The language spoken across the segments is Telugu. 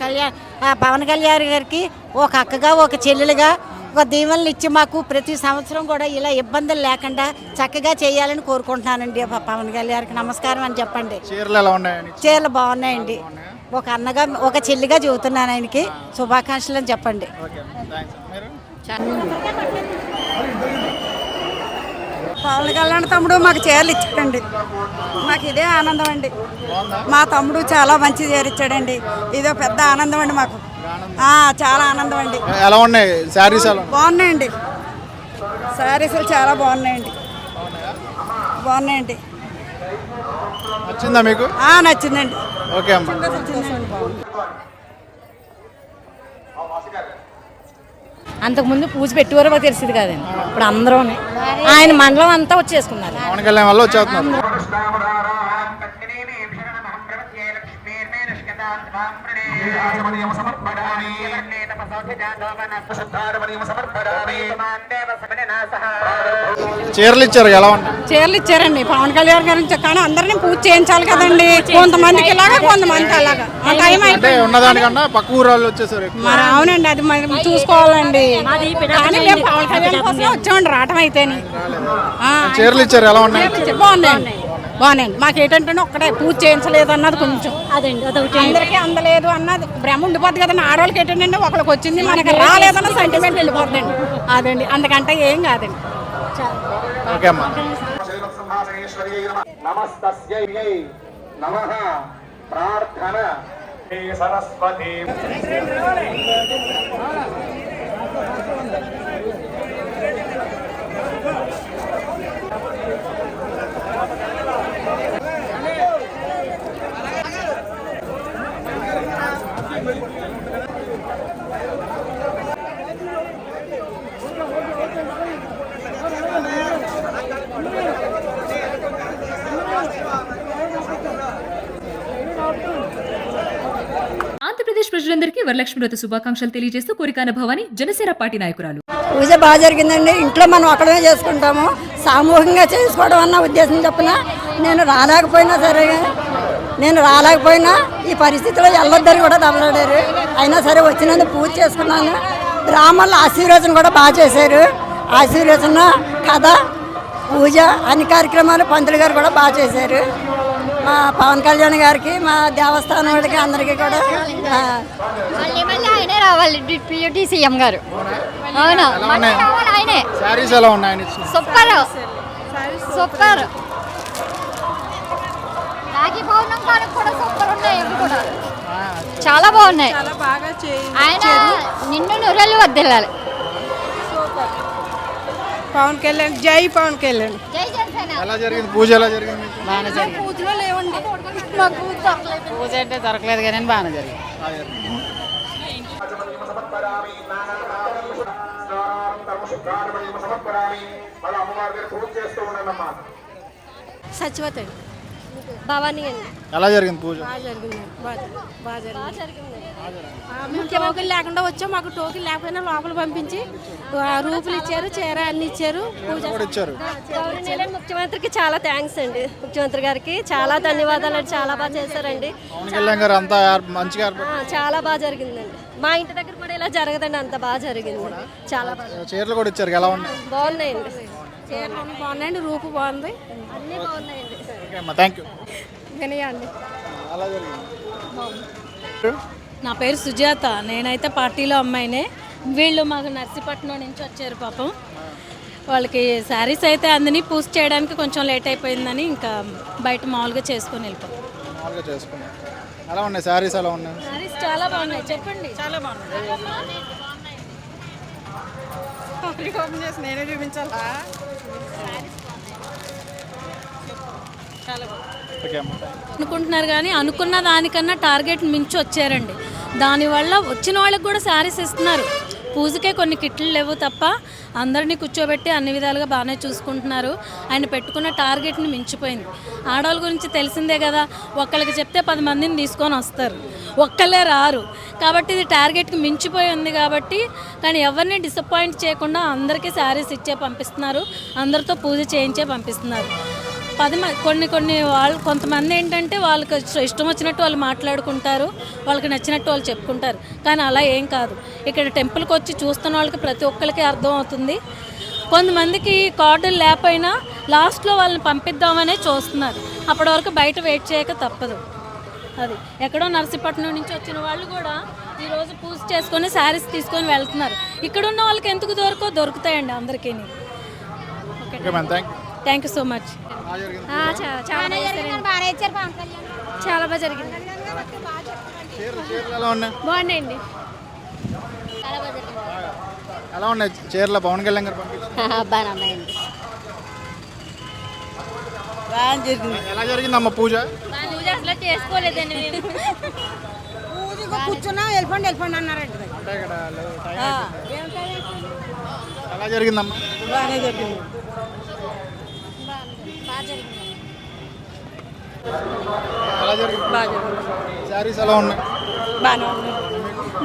కళ్యాణ్ ఆ పవన్ కళ్యాణ్ గారికి ఒక అక్కగా ఒక చెల్లెలుగా ఒక దీవెనలు ఇచ్చి మాకు ప్రతి సంవత్సరం కూడా ఇలా ఇబ్బందులు లేకుండా చక్కగా చేయాలని కోరుకుంటున్నానండి. పవన్ కళ్యాణ్కి నమస్కారం అని చెప్పండి. చీరలు ఎలా చీరలు బాగున్నాయండి. ఒక అన్నగా ఒక చెల్లిగా చెబుతున్నాను ఆయనకి. శుభాకాంక్షలు అని చెప్పండి. ఓకే థ్యాంక్స్ మీరు? పవన్ కళ్యాణ్ తమ్ముడు మాకు చీరలు ఇచ్చాడండి. మాకు ఇదే ఆనందం అండి. మా తమ్ముడు చాలా మంచి చీర ఇచ్చాడండి. ఇదో పెద్ద ఆనందం అండి మాకు. చాలా ఆనందం అండి. ఎలా ఉన్నాయి? శారీస్ బాగున్నాయండి. శారీస్లు చాలా బాగున్నాయండి. బాగున్నాయండి. నచ్చిందా మీకు? నచ్చిందండి. ఓకే అమ్మా. అంతకుముందు పూజ పెట్టేవారో మాకు తెలిసింది కాదండి. ఇప్పుడు అందరూ ఆయన మండలం అంతా వచ్చేసుకున్నారు. పవన్ కళ్యాణ్ వల్ల వచ్చేస్తున్నారు. చీరలు ఇచ్చారు ఎలా ఉన్నాయి? చీరలు ఇచ్చారండి. పవన్ కళ్యాణ్ గారి నుంచి కానీ అందరినీ పూజ చేయించాలి కదండి. కొంతమందికి ఇలాగా కొంతమందికి అలాగా. ఆ టైం అయిపోయింది. ఉన్నదానికన్నా పక్క ఊరు వాళ్ళు వచ్చేసారు మరి అవునండి అది మనం చూసుకోవాలండి. కానీ మేము పవన్ కళ్యాణ్ కోసం వచ్చామండి రావటం అయితేని. ఆ, చీరలు ఇచ్చారు ఎలా ఉన్నాయి? బాగున్నాయండి. బాగున్నాయండి మాకు ఏంటంటే ఒక్కటే పూజ చేయించలేదు అన్నది కొంచెం. అదండి అదొకటి. అందరికీ అందలేదు అన్నది. భ్రమ ఉండిపోద్ది కదండి. ఆడవాళ్ళకి ఏంటంటే ఒకరికి వచ్చింది మనకి రాలేదన్న సెంటిమెంట్ వెళ్ళిపోతుందండి అదండి. అందుకంటే ఏం కాదండి. ఓకే అమ్మా. నమస్తస్యై నమః ప్రార్థన. హే సరస్వతి. వరలక్ష్మి వ్రత శుభాకాంక్షలు తెలియజేస్తూ కోరికాన భవాని జనసేన పార్టీ నాయకురాలు. పూజ బాగా జరిగిందండి. ఇంట్లో మనం అక్కడనే చేసుకుంటాము. సామూహికంగా చేసుకోవడం అన్న ఉద్దేశం చెప్పిన నేను రాలేకపోయినా సరే నేను రాలేకపోయినా ఈ పరిస్థితిలో వెళ్ళొద్దని కూడా తమలాడారు అయినా సరే వచ్చినందుకు పూజ చేసుకున్నాను. బ్రాహ్మణులు ఆశీర్వచనం కూడా బాగా చేశారు. ఆశీర్వచన కథ పూజ అన్ని కార్యక్రమాలు పంతులు గారు కూడా బాగా చేశారు. మా పవన్ కళ్యాణ్ గారికి మా దేవస్థానం వాళ్ళకి అందరికీ కూడా ఆ, మళ్ళీ మళ్ళీ ఆయనే రావాలి డిప్యూటీ సీఎం గారు. అవును? మళ్ళీ? రావాలి ఆయనే. ఎలా ఉన్నాయి? సూపర్. సూపర్. రాఖీ పౌర్ణం కానుక కూడా సూపర్ ఉన్నాయి ఇవి కూడా. చాలా బాగున్నాయి. ఆయన నిన్ను నురలు వద్దెళ్ళాలి పవన్ కళ్యాణ్ జై పవన్ కళ్యాణ్. జై జనసేన. ఎలా జరిగింది? పూజ ఎలా జరిగింది లేవండి మాకు దొరకలేదు. పూజ అంటే దొరకలేదు కానీ బాగానే జరిగింది సమర్పరామి భవానీ అండి. ఎలా జరిగింది పూజ? టోకెన్ లేకుండా వచ్చాం. మాకు టోకెన్ లేకపోయినా లోపల పంపించి ఆ, రూపులు ఇచ్చారు చీర అన్ని ఇచ్చారు పూజ కూడా ఇచ్చారు. గౌరవనీయులైన ముఖ్యమంత్రికి చాలా థ్యాంక్స్ అండి. ముఖ్యమంత్రి గారికి చాలా ధన్యవాదాలు అండి. చాలా బాగా చేశారండి. చాలా బాగా జరిగిందండి. మా ఇంటి దగ్గర కూడా ఇలా జరగదండి. అంత బాగా జరిగింది. చాలా బాగా చీరలు కూడా ఇచ్చారు. ఎలా ఉన్నాయి? బాగున్నాయండి. చీరలు అన్ని బాగున్నాయండి. రూపు బాగుంది. అన్నీ బాగున్నాయండి. ఓకే అమ్మా థ్యాంక్ యూ వినయండి ఎలా జరిగింది. నా పేరు సుజాత నేనైతే పార్టీలో అమ్మాయినే. వీళ్ళు మాకు నర్సీపట్నం నుంచి వచ్చారు పాపం. వాళ్ళకి శారీస్ అయితే అందని పూజ చేయడానికి కొంచెం లేట్ అయిపోయిందని ఇంకా బయట మామూలుగా చేసుకొని వెళ్ళిపోతాం మామూలుగా చేసుకున్నాం. ఎలా ఉన్నాయి శారీస్ ఎలా ఉన్నాయి? శారీస్ చాలా బాగున్నాయి. చెప్పండి. చాలా బాగున్నాయి. ఓపెన్ చేసి నేనే చూపించాలా? అనుకుంటున్నారు కానీ అనుకున్న దానికన్నా టార్గెట్ మించి వచ్చారండి. దానివల్ల వచ్చిన వాళ్ళకి కూడా శారీస్ ఇస్తున్నారు. పూజకే కొన్ని కిట్లు లేవు తప్ప అందరినీ కూర్చోబెట్టి అన్ని విధాలుగా బాగానే చూసుకుంటున్నారు. ఆయన పెట్టుకున్న టార్గెట్ని మించిపోయింది. ఆడవాళ్ళ గురించి తెలిసిందే కదా ఒక్కళ్ళకి చెప్తే పది మందిని తీసుకొని వస్తారు. ఒక్కళ్ళే రారు. కాబట్టి ఇది టార్గెట్కి మించిపోయి ఉంది కాబట్టి కానీ ఎవరిని డిసప్పాయింట్ చేయకుండా అందరికీ శారీస్ ఇచ్చే పంపిస్తున్నారు. అందరితో పూజ చేయించే పంపిస్తున్నారు. పది కొన్ని కొన్ని వాళ్ళు కొంతమంది ఏంటంటే వాళ్ళకి ఇష్టం వచ్చినట్టు వాళ్ళు మాట్లాడుకుంటారు వాళ్ళకి నచ్చినట్టు వాళ్ళు చెప్పుకుంటారు కానీ అలా ఏం కాదు. ఇక్కడ టెంపుల్కి వచ్చి చూస్తున్న వాళ్ళకి ప్రతి ఒక్కరికి అర్థం అవుతుంది. కొంతమందికి కార్డులు లేకపోయినా లాస్ట్లో వాళ్ళని పంపిద్దామనే చూస్తున్నారు. అప్పటి వరకు బయట వెయిట్ చేయక తప్పదు. అది ఎక్కడో నర్సీపట్నం నుంచి వచ్చిన వాళ్ళు కూడా ఈరోజు పూజ చేసుకొని శారీస్ తీసుకొని వెళ్తున్నారు. ఇక్కడ ఉన్న వాళ్ళకి ఎందుకు దొరకో దొరుకుతాయండి అందరికీ okay ma'am thank you thank you so much. జరిగింది చాలా బాగా ఇచ్చారు పవన్ కళ్యాణ్ చాలా బాగా జరిగింది. బాగున్నాయండి. జరిగింది. ఎలా ఉన్నాయి చీరల పవన్ కళ్యాణ్ గారు బాగా ఎలా జరిగిందమ్మ పూజ? పూజ అసలు చేసుకోలేదండి మేము. కూర్చున్నా వెళ్ళిపోండి వెళ్ళిపోండి అన్నారండి. ఎలా జరిగిందమ్మా? బాగానే చెప్పింది ఎలా జరిగింది? శారీస్ ఎలా ఉన్నాయి? బాగానే ఉంది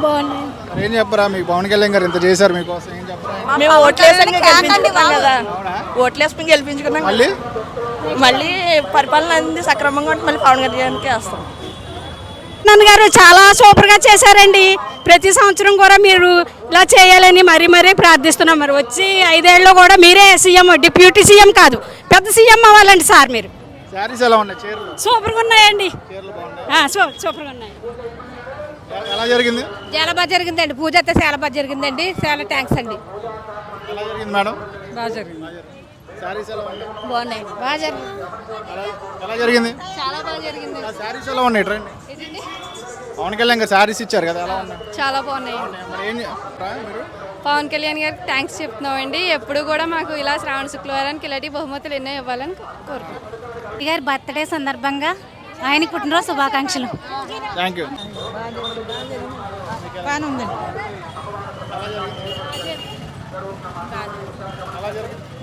బాగున్నాయి. మరి ఏం చెప్పరా? మీకు పవన్ కళ్యాణ్ గారు ఇంత చేశారు మీకోసం. ఏం చెప్పరా? మేము ఓట్లేసి గెలిపించుకున్నాం కదా ఓట్లేసి గెలిపించుకున్నాం. మళ్ళీ? మళ్ళీ పరిపాలన అంది సక్రమంగా ఉంటే మళ్ళీ పవన్ కళ్యాణ్కి వేస్తాం. నన్ను గారు చాలా సూపర్గా చేశారండి. ప్రతి సంవత్సరం కూడా మీరు ఇలా చేయాలని మరీ మరీ ప్రార్థిస్తున్నాం. మరి వచ్చి ఐదేళ్ళు కూడా మీరే సీఎం డిప్యూటీ సీఎం కాదు పెద్ద సీఎం అవ్వాలండి సార్ మీరు. శారీస్ ఎలా ఉన్నాయి? చీరలు? సూపర్గా ఉన్నాయండి. చీరలు బాగున్నాయి. ఆ, సూ- సూపర్గా ఉన్నాయి. ఎలా జరిగింది? చాలా బాగా జరిగిందండి. పూజ అయితే చాలా బాగా జరిగిందండి. చాలా థ్యాంక్స్ అండి. ఎలా జరిగింది మేడం? బాగా జరిగింది. బాగా జరిగింది. ఎలా జరిగింది? చాలా బాగా జరిగింది. శారీస్ ఎలా ఉన్నాయి ట్రెండ్? పవన్ కళ్యాణ్ గారు శారీస్ ఇచ్చారు కదా ఎలా ఉన్నాయి? చాలా బాగున్నాయి. మరి ఏం చెప్పరా మీరు? పవన్ కళ్యాణ్ గారికి థ్యాంక్స్ చెప్తున్నామండి. ఎప్పుడు కూడా మాకు ఇలా శ్రావణ శుక్రవారానికి ఇలాంటి బహుమతులు ఎన్నో ఇవ్వాలని కోరుకుంటున్నాం. గారి బర్త్డే సందర్భంగా ఆయన పుట్టినరోజు శుభాకాంక్షలు. థ్యాంక్ యూ బాగానే ఉందండి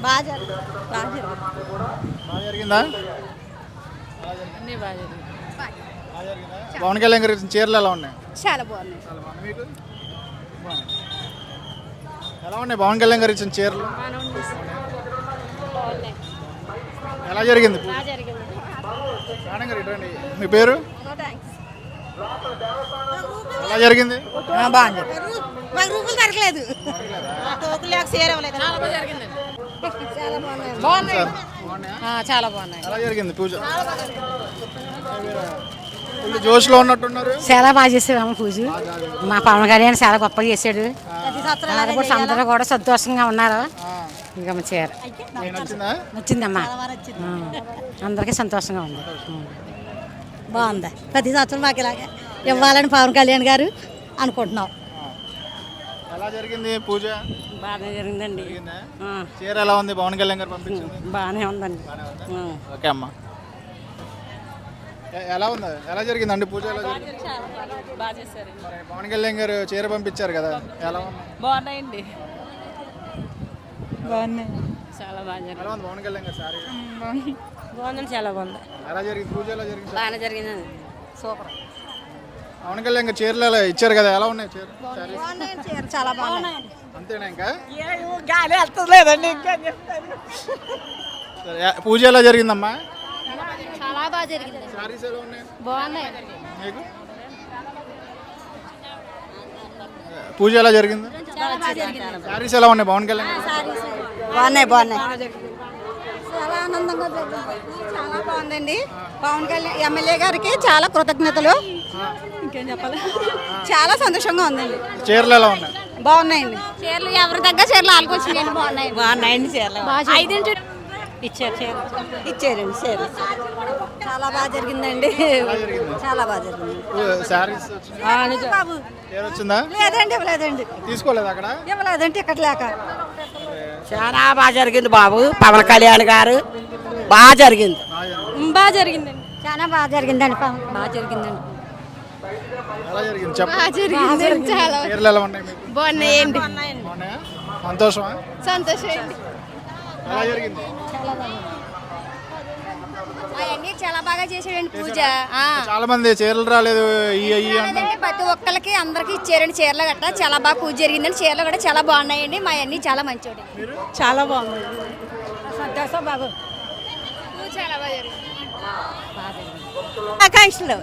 బాగా జరిగింది. బాగా జరిగింది. బాగా జరిగిందా? అన్నీ బాగా జరిగింది. బాగా జరిగిందా. పవన్ కళ్యాణ్ గారి చీరలు ఎలా ఉన్నాయి? చాలా బాగున్నాయి. ఎలా ఉన్నాయి పవన్ కళ్యాణ్ గారు ఇచ్చిన చీరలు? ఎలా జరిగింది? మేడం గారు. మీ పేరు? ఎలా జరిగింది? బాగుంది మాకు రూపులు దొరకలేదు. చీర ఇవ్వలేదు. చాలా బాగున్నాయి. ఎలా జరిగింది పూజ? ఫుల్ జోష్లో ఉన్నట్టున్నారు? చాలా బాగా చేసాము పూజ. మా పవన్ కళ్యాణ్ చాలా గొప్పగా చేశాడు. అందరూ కూడా సంతోషంగా ఉన్నారు. ఇంకా మా చీర మీకు నచ్చిందా? వచ్చిందమ్మా ఆ, అందరికీ సంతోషంగా ఉంది. బాగుంది. ప్రతి సంవత్సరం మాకు ఇలాగే ఇవ్వాలని పవన్ కళ్యాణ్ గారు అనుకుంటున్నాం. ఎలా జరిగింది పూజ? బాగానే జరిగిందండి. జరిగిందా? చీర ఎలా ఉంది? పవన్ కళ్యాణ్ గారు పంపించింది? బాగానే ఉందండి. ఓకే అమ్మా. ఎలా ఉంది? ఎలా జరిగిందండి పూజ? బాగా చేశారు మరి పవన్ కళ్యాణ్ గారు చీర పంపించారు కదా ఎలా ఉంది? బాగున్నాయండి. బాగున్నాయి. చాలా బాగా ఎలా ఉంది పవన్ కళ్యాణ్ గారు సారీ? బాగుందండి చాలా బాగుంది. ఎలా జరిగింది? పూజ ఎలా జరిగింది బాగానే జరిగిందండి. సూపర్. పవన్ కళ్యాణ్ గారు చీరలు ఎలా ఇచ్చారు కదా? ఎలా ఉన్నాయి చీర సారీస్ చాలా బాగున్నాయి. అంతేనా ఇంకా? గాలి వెళ్తలేదండి పూజ ఎలా జరిగిందమ్మా? చాలా బాగా జరిగింది. సారీస్ ఎలా ఉన్నాయి? బాగున్నాయి. మీకు? పూజ ఎలా జరిగింది? సారీస్ ఎలా ఉన్నాయి పవన్ కళ్యాణ్? బాగున్నాయి బాగున్నాయి. చాలా ఆనందంగా జరిగింది. చాలా బాగుందండి. పవన్ కళ్యాణ్ ఎమ్మెల్యే గారికి చాలా కృతజ్ఞతలు. ఇంకేం చెప్పాలి? చాలా సంతోషంగా ఉందండి. చీరలు ఎలా ఉన్నాయి? బాగున్నాయండి. చీరలు ఎవరి దగ్గర చీరలు ఆడుకొచ్చినాయి బాగున్నాయి. బాగున్నాయండి చీరలు. ఐదింటి ఇచ్చారు చీర ఇచ్చారండి చీర చాలా బాగా జరిగిందండి. చాలా బాగా జరిగింది. బాబు. లేదండి ఇవ్వలేదండి. తీసుకోలేదు అక్కడ? ఇవ్వలేదండి ఇక్కడ లేక. చాలా బాగా జరిగింది బాబు. పవన్ కళ్యాణ్ గారు. బాగా జరిగింది. బాగా జరిగిందండి. చాలా బాగా జరిగిందండి పవన్. బాగా జరిగిందండి. బాగున్నాయండి. సంతోషం అండి ఎలా జరిగింది? అవన్నీ చాలా బాగా చేసాడండి పూజ. చాలా మంది చీరలు రాలేదు ప్రతి ఒక్కరికి అందరికి ఇచ్చారండి చీరలు గట్రా. చాలా బాగా పూజ జరిగిందండి. చీరలు కూడా చాలా బాగున్నాయండి. మా అన్ని చాలా మంచివాడు చాలా బాగుంది సంతోషం బాబు. పూజ శుభాకాంక్షలు.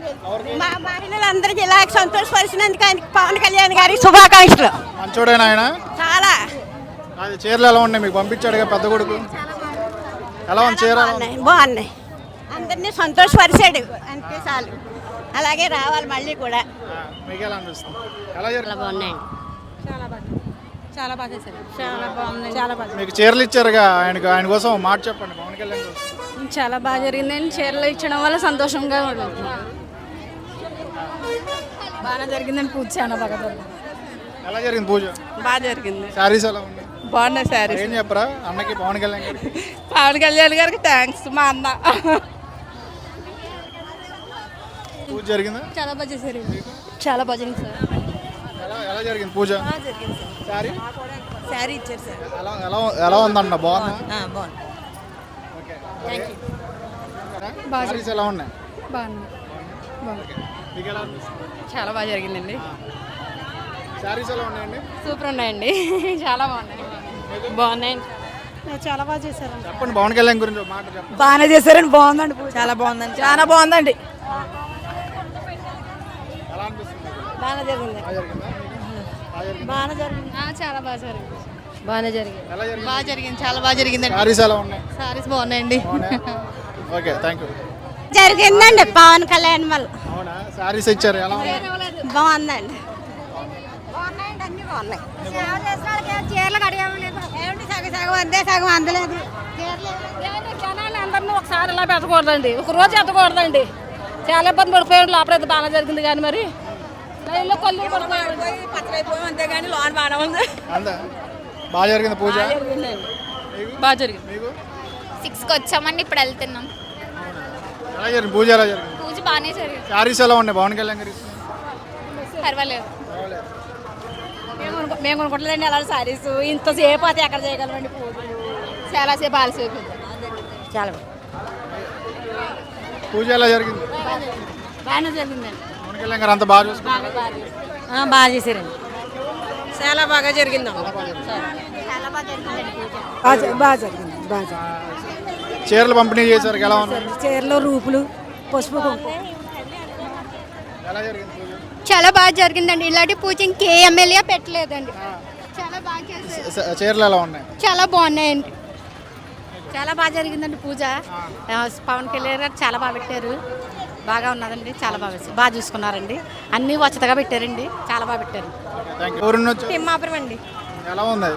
మా మహిళలందరికీ ఇలా సంతోషపరిచినందుకు ఆయనకి పవన్ కళ్యాణ్ గారికి శుభాకాంక్షలు. మంచోడేనా ఆయన? చాలా. అది చీరలు ఎలా ఉన్నాయి? మీకు పంపించాడుగా పెద్ద కొడుకు. ఎలా ఉంది చీర? బాగున్నాయి బాగున్నాయి. అందరినీ సంతోషపరిచాడు. అంతే చాలు. అలాగే రావాలి మళ్ళీ కూడా. మీకు ఎలా అనిపిస్తుంది? ఎలా జరిగింది? బాగున్నాయండి చాలా బాగా చేశారు. చాలా బాగుంది చాలా బాగా మీకు చీరలు ఇచ్చారుగా ఆయనకు. ఆయన కోసం మాట చెప్పండి. పవన్ కళ్యాణ్ కోసం. చాలా బాగా జరిగిందండి చీరలు ఇచ్చడం వల్ల సంతోషంగా ఉంటుంది బాగా జరిగిందండి పూజ చాలా బాగా జరిగింది. ఎలా జరిగింది పూజ? బాగా జరిగింది. శారీస్ ఎలా ఉన్నాయి? బాగున్నాయి సారీ ఏం చెప్పరా? అన్నకి పవన్ కళ్యాణ్ గారికి. పవన్ కళ్యాణ్ గారికి థ్యాంక్స్ మా అన్న. పూజ జరిగిందా? చాలా బాగా చేశారు చాలా బాగా జరిగింది సార్. ఎలా ఎలా జరిగింది పూజ? శారీ? శారీ ఇచ్చారు సార్. ఎలా ఎలా ఎలా ఉందన్న? బాగుందా? బాగుంది. శారీస్ ఎలా ఉన్నాయి? అనిపిస్తుంది చాలా బాగా జరిగిందండి. శారీస్ ఎలా ఉన్నాయండి? సూపర్ ఉన్నాయండి. చాలా బాగున్నాయి. బాగున్నాయండి చాలా బాగా చేశారు చెప్పండి పవన్ కళ్యాణ్ గురించి మాట చెప్పండి. బాగానే చేశారండి బాగుందండి. చాలా బాగుందండి. చాలా బాగుందండి. ఎలా అనిపిస్తుంది? బాగా జరిగింది. బాగా జరిగిందా? బాగా జరిగిందా? బాగా జరిగింది చాలా బాగా జరిగింది. బాగానే జరిగింది. ఎలా జరిగింది? బాగా జరిగింది. చాలా బాగా జరిగిందండి. శారీస్ ఎలా ఉన్నాయి? సారీస్ బాగున్నాయండి. ఓకే థ్యాంక్ యూ జరిగిందండి. పవన్ కళ్యాణ్ వల్ల. అవునా? శారీస్ ఇచ్చారు. ఎలా ఉన్నాయి? బాగుందండి. బాగున్నాయండి. అన్ని బాగున్నాయి. సేవ చేసిన వాళ్ళకి ఏం చీరలు కడిగామలేదు ఏమిటి సగం సగం అందే సగం అందలేదు. జనాలు అందరినీ ఒకసారి ఇలా పెట్టకూడదండి. ఒక రోజు ఎత్తకూడదండి చాలా ఇబ్బంది పడిపోయాడు. లోపల బాగా జరిగింది కానీ మరి. లైన్లో కొల్లు పడిపోయాడు పచ్చలైపోయాం అంతేగాని లోన్ బాగానే ఉంది. అందా? బాగా జరిగింది పూజ? బాగా జరిగింది. మీకు? సిక్స్కి వచ్చామని ఇప్పుడు వెళ్తున్నాం. ఎలా జరిగింది? పూజ ఎలా జరిగింది? పూజ బాగానే జరిగింది. శారీస్ ఎలా ఉన్నాయి? పవన్ కళ్యాణ్ గారి పర్వాలేదు. మేము కొనుక్కో- మేము కొనుక్కోలేదండి అలా సారీస్ ఇంతసేపు అయితే ఎక్కడ చేయగలమండి పూజలు? చాలా సేపు ఆలసేపు చాలా పూజ ఎలా జరిగింది? బాగానే జరిగిందండి. పవన్ కళ్యాణ్ గారు అంత బాగా చూసుకున్నారు? బాగా చేశారండి. చాలా బాగా జరిగింది బాగా జరిగింది బాగా చీరలు పంపిణీ చేశారు ఎలా చీరలు రూపులు పసుపు చాలా బాగా జరిగిందండి. ఇలాంటి పూజ ఇంకే ఎమ్మెల్యే పెట్టలేదండి. చాలా బాగా చేశారు. చీరలు ఎలా ఉన్నాయి? చాలా బాగున్నాయండి. చాలా బాగా జరిగిందండి పూజ. పవన్ కళ్యాణ్ గారు చాలా బాగా పెట్టారు. బాగా ఉన్నదండి చాలా బాగా బాగా చూసుకున్నారండి. అన్నీ వచ్చతగా పెట్టారండి చాలా బాగా పెట్టారు. తిమ్మాపురం అండి ఎలా ఉంది?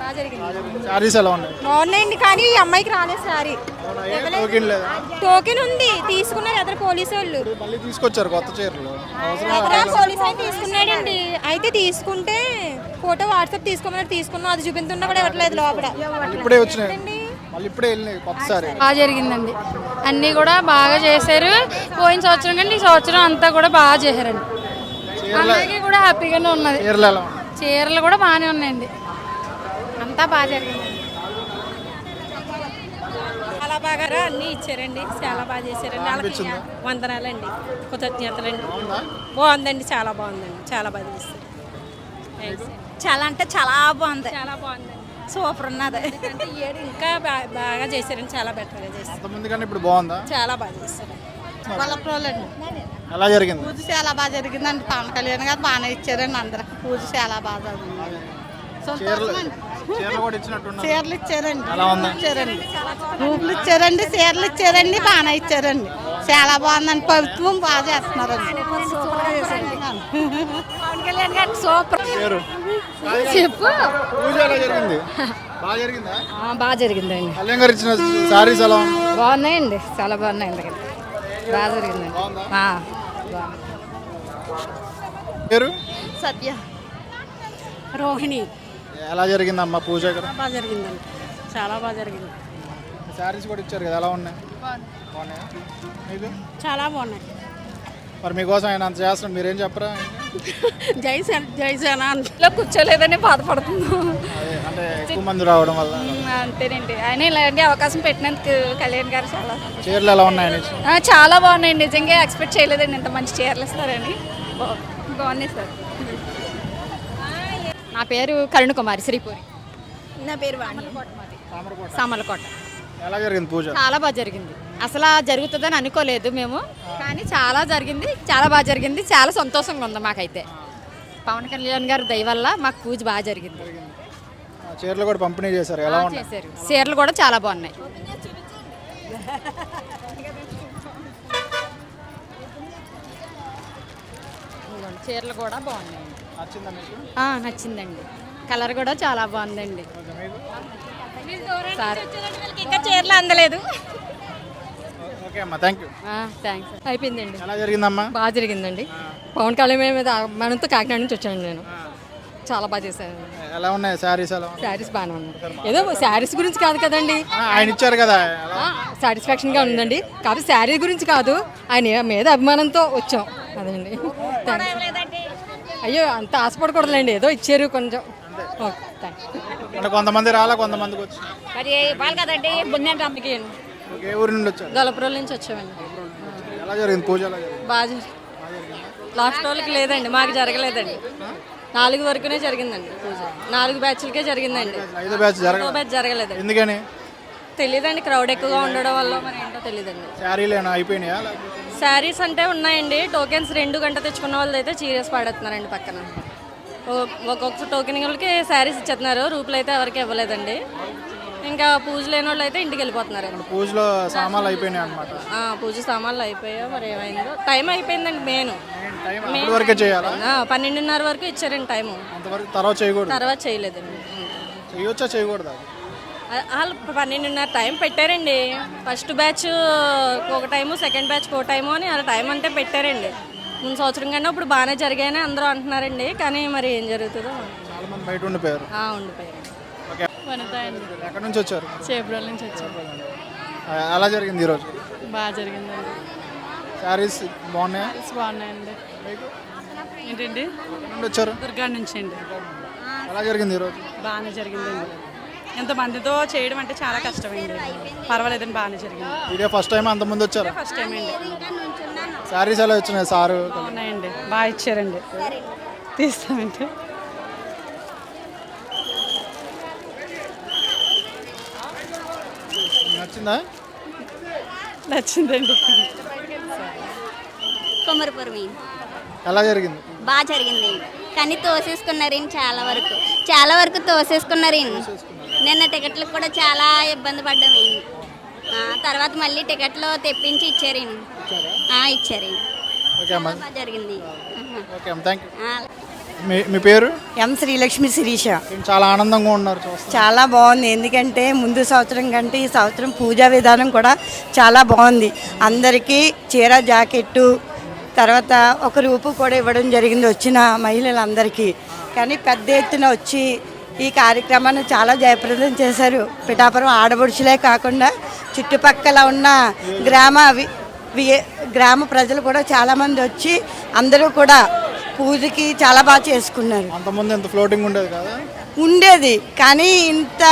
బాగా జరిగింది. శారీస్ ఎలా ఉన్నాయి? బాగున్నాయండి కానీ ఈ అమ్మాయికి రాలేదు సారీ. టోకెన్ ఉంది తీసుకున్నారు ఎదురు పోలీసు వాళ్ళు. మళ్ళీ తీసుకొచ్చారు కొత్త చీరలు. పోలీసు ఆయన తీసుకున్నాడండి. అయితే తీసుకుంటే ఫోటో వాట్సాప్ తీసుకోమని తీసుకున్నాం అది చూపించున్నా కూడా ఇవ్వట్లేదు లోపల. ఇప్పుడే వచ్చినాయి. మళ్ళీ ఇప్పుడే వెళ్ళినాయి కొత్త సారీ బాగా జరిగిందండి. అన్నీ కూడా బాగా చేశారు. పోయిన సంవత్సరం కంటే ఈ సంవత్సరం అంతా కూడా బాగా చేశారండి. అందరికీ కూడా హ్యాపీగానే ఉన్నది. చీరలు కూడా బాగానే ఉన్నాయండి. అంతా బాగా జరిగింది చాలా బాగా అన్ని ఇచ్చారండి. చాలా బాగా చేశారండి. వాళ్ళకి వందనాలండి. కృతజ్ఞతలండి. బాగుందండి చాలా బాగుందండి. చాలా బాగా చేస్తారు చాలా అంటే చాలా బాగుంది. చాలా బాగుంది. సూపర్ ఉన్నది. ఏడు ఇంకా బాగా చేశారండి చాలా బెటర్గా చేశారు. ఇప్పుడు బాగుందా? చాలా బాగా చేశారు. వాళ్ళ ప్రోలండి ఎలా జరిగింది? పూజ చాలా బాగా జరిగిందండి పవన్ కళ్యాణ్ గారు బాగానే ఇచ్చారండి అందరికి. పూజ చాలా బాగా జరిగింది. చీరలు ఇచ్చారండి? ఇచ్చారండి. రూపులు ఇచ్చారండి చీరలు ఇచ్చారండి బాగానే ఇచ్చారండి. చాలా బాగుందండి. ప్రభుత్వం బాగా చేస్తున్నారండి. పవన్ కళ్యాణ్ గారు సూపర్. పేరు? చెప్పు. పూజ ఎలా జరిగింది? బాగా జరిగిందా? బాగా జరిగిందండి. కళ్యాణ్ గారు ఇచ్చిన శారీస్ ఎలా బాగున్నాయండి. చాలా బాగున్నాయండి బాగా జరిగిందండి. పేరు? సత్య. రోహిణి. ఎలా జరిగిందమ్మా పూజ గారు బాగా జరిగిందండి. చాలా బాగా జరిగింది. శారీస్ కూడా ఇచ్చారు కదా ఎలా ఉన్నాయి? చాలా బాగున్నాయి. మరి మీకోసం ఆయన అంత చేస్తున్నాం మీరేం చెప్పరా? జైసేన జైసేన అందులో కూర్చోలేదని బాధపడుతున్నాం. అంటే ఎక్కువ మంది రావడం వల్ల. అంతేనండి. ఆయన ఇలాంటి అవకాశం పెట్టినందుకు కళ్యాణ్ గారు చాలా చీరలు ఎలా ఉన్నాయని ఆ, చాలా బాగున్నాయండి నిజంగా ఎక్స్పెక్ట్ చేయలేదండి. ఇంత మంచి చీరలు ఇస్తారని. బా- బాగున్నాయి సార్. నా పేరు కరుణ కుమారి శ్రీపూరి. నా పేరు వాణి. సామర్లకోట ఎలా జరిగింది పూజ? చాలా బాగా జరిగింది. అసలు జరుగుతుందని అనుకోలేదు మేము. కానీ చాలా జరిగింది చాలా బాగా జరిగింది చాలా సంతోషంగా ఉంది మాకైతే. పవన్ కళ్యాణ్ గారి దయ వల్ల మాకు పూజ బాగా జరిగింది. చీరలు కూడా పంపిణీ చేశారు ఎలా ఉన్నాయి? చేశారు. చీరలు కూడా చాలా బాగున్నాయి. చీరలు కూడా బాగున్నాయి. నచ్చిందండి. కలర్ కూడా చాలా బాగుందండి. సార్ ఇంకా చీరలు అందలేదు. ఓకే అమ్మా థ్యాంక్ యూ థ్యాంక్స్ అయిపోయిందండి. ఎలా జరిగిందమ్మా? బాగా జరిగిందండి. పవన్ కళ్యాణ్ మీద మనతో కాకినాడ నుంచి వచ్చాను నేను. చాలా బాగా చేశాను ఎలా ఉన్నాయి శారీస్ ఎలా శారీస్ బాగానే ఉన్నాయి. ఏదో శారీస్ గురించి కాదు కదండి. ఆయన ఇచ్చారు కదా. ఎలా? సాటిస్ఫాక్షన్గా ఉందండి. కాకపోతే శారీ గురించి కాదు ఆయన మీద అభిమానంతో వచ్చాం. అదండి. అయ్యో అంత ఆశపడకూడదులేండి. ఏదో ఇచ్చారు కొంచెం. కొంతమంది రాలా కొంతమందికి వచ్చి. మరి ఇవ్వాలి కదండి అమ్మకి ఓకే, ఏ ఊరి నుండి వచ్చారు? గొల్లపురం నుంచి వచ్చామండి. ఎలా జరిగింది? పూజ ఎలా జరిగింది? బాగా జరిగింది. లాస్ట్ వాళ్ళకి లేదండి మాకు జరగలేదండి. నాలుగు వరకునే జరిగిందండి పూజ. నాలుగు బ్యాచ్లకే జరిగిందండి. ఐదో బ్యాచ్ ఇంకో జరగదు బ్యాచ్ జరగలేదండి. ఎందుకని? తెలియదండి క్రౌడ్ ఎక్కువగా ఉండడం వల్ల మరి ఏంటో తెలియదండి శారీలు ఏమైనా అయిపోయినాయా? లేకపోతే శారీస్ అంటే ఉన్నాయండి టోకెన్స్ రెండు గంట తెచ్చుకున్న వాళ్ళు అయితే చీరియస్ పాడేస్తున్నారండి పక్కన. ఒక్కొక్క టోకెన్ వాళ్ళకి శారీస్ ఇచ్చేస్తున్నారు రూపులు అయితే ఎవరికి ఇవ్వలేదండి. ఇంకా పూజ లేని వాళ్ళు అయితే ఇంటికి వెళ్ళిపోతున్నారండి పూజలో సామాన్లు అయిపోయినాయి అనమాట ఆ, పూజ సామాన్లు అయిపోయా మరి ఏమైందో. టైం అయిపోయిందండి మెయిన్ అప్పటి వరకే చేయాలా? పన్నెండున్నర వరకు ఇచ్చారండి టైము అంతవరకు తర్వాత చేయకూడదు. తర్వాత చేయలేదండి. చేయొచ్చా చేయకూడదు? వాళ్ళు పన్నెండున్నర టైం పెట్టారండి. ఫస్ట్ బ్యాచ్ ఒక టైము సెకండ్ బ్యాచ్ ఒక టైము అని అలా టైం అంటే పెట్టారండి. ముందు సంవత్సరం కన్నా ఇప్పుడు బాగానే జరిగాయని అందరూ అంటున్నారండి. కానీ మరి ఏం జరుగుతుందో? చాలా మంది బయట ఉండిపోయారు. ఆ, ఉండిపోయారు. వనిత అండి ఎక్కడి నుంచి వచ్చారు? చేబ్రోల్ నుంచి వచ్చాం. ఆ, ఎలా జరిగింది ఈరోజు? బాగా జరిగిందండి. శారీస్ బాగున్నాయా? బాగున్నాయండి. ఏంటండి? నుండి వచ్చారు దుర్గా నుంచి అండి. ఎలా జరిగింది ఈరోజు? బాగానే జరిగిందండి. ఎంతమందితో చేయడం అంటే చాలా కష్టమైంది పర్వాలేదండి బాగానే జరిగింది. ఇదే ఫస్ట్ టైం అంత ముందు వచ్చారు? ఫస్ట్ టైం అండి. శారీస్ ఎలా వచ్చినాయి? సారు బాగున్నాయండి. బాగా ఇచ్చారండి. తీస్తామంటే నచ్చిందా? నచ్చిందండి. కొమరపురమి ఎలా జరిగింది? బాగా జరిగింది. కానీ తోసేసుకున్నారు చాలా వరకు. చాలా వరకు తోసేసుకున్నారు నిన్న టికెట్లకు కూడా చాలా ఇబ్బంది పడ్డాం తర్వాత మళ్ళీ టికెట్లు తెప్పించి ఇచ్చారు ఇచ్చారు? జరిగింది. మీ మీ పేరు? ఎం శ్రీలక్ష్మి శిరీష. చాలా ఆనందంగా ఉన్నారు చాలా బాగుంది. ఎందుకంటే ముందు సంవత్సరం కంటే ఈ సంవత్సరం పూజా విధానం కూడా చాలా బాగుంది. అందరికీ చీర జాకెట్టు తర్వాత ఒక రూపు కూడా ఇవ్వడం జరిగింది వచ్చిన మహిళలందరికీ. కానీ పెద్ద ఎత్తున వచ్చి ఈ కార్యక్రమాన్ని చాలా జయప్రదం చేశారు. పిఠాపురం ఆడబడుచులే కాకుండా చుట్టుపక్కల ఉన్న గ్రామ గ్రామ ప్రజలు కూడా చాలామంది వచ్చి అందరూ కూడా పూజకి చాలా బాగా చేసుకున్నారు. అంతకుముందు ఇంత ఫ్లోటింగ్ ఉండేది కదా? ఉండేది కానీ ఇంత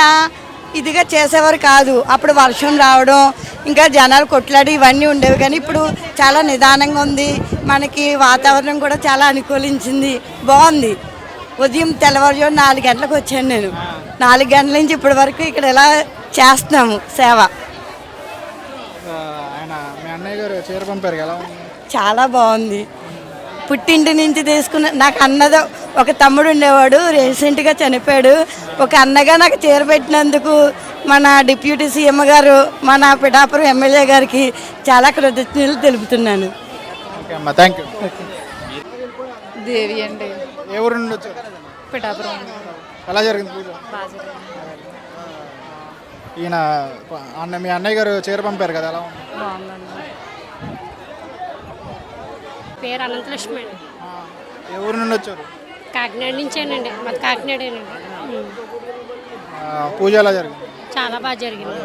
ఇదిగా చేసేవారు కాదు. అప్పుడు వర్షం రావడం ఇంకా జనాలు కొట్లాడి ఇవన్నీ ఉండేవి కానీ ఇప్పుడు చాలా నిదానంగా ఉంది. మనకి వాతావరణం కూడా చాలా అనుకూలించింది. బాగుంది. ఉదయం తెల్లవారుజాము నాలుగు గంటలకు వచ్చాను నేను. నాలుగు గంటల నుంచి ఇప్పటి వరకు ఇక్కడ ఇలా చేస్తున్నాము సేవ. ఆ, ఆయన మీ అన్నయ్య గారు చీర పంపారు ఎలా ఉంది? చాలా బాగుంది. పుట్టింటి నుంచి తీసుకున్న నాకు అన్నదో ఒక తమ్ముడు ఉండేవాడు రీసెంట్గా చనిపోయాడు. ఒక అన్నగా నాకు చీర పెట్టినందుకు మన డిప్యూటీ సీఎం గారు మన పిఠాపురం ఎమ్మెల్యే గారికి చాలా కృతజ్ఞతలు తెలుపుతున్నాను. దేవి అండి. ఏ ఊరు నుండి వచ్చారు? పిఠాపురం. ఎలా జరిగింది పూజ? ఈయన అన్న మీ అన్నయ్య గారు చీర పంపారు కదా ఎలా బాగుందండి. పేరు అనంతలక్ష్మి అండి. ఊరు నుండి వచ్చారు? కాకినాడ నుంచేనండి. మాది కాకినాడేనండి. పూజ ఎలా జరిగింది? చాలా బాగా జరిగింది.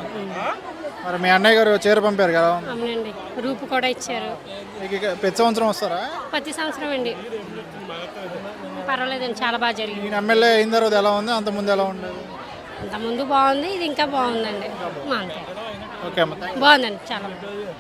మరి మీ అన్నయ్య గారు చీర పంపారు కదా? అవునండి. రూపు కూడా ఇచ్చారు. మీకు ఇక ప్రతి సంవత్సరం వస్తారా? ప్రతి సంవత్సరం అండి. పర్వాలేదండి చాలా బాగా జరిగింది. ఈయన ఎమ్మెల్యే అయిన తర్వాత ఎలా ఉంది? అంత ముందు ఎలా ఉండేది? అంత ముందు బాగుంది ఇది ఇంకా బాగుందండి. మా అంతే ఓకే అమ్మ బాగుందండి చాలా బాగుంది.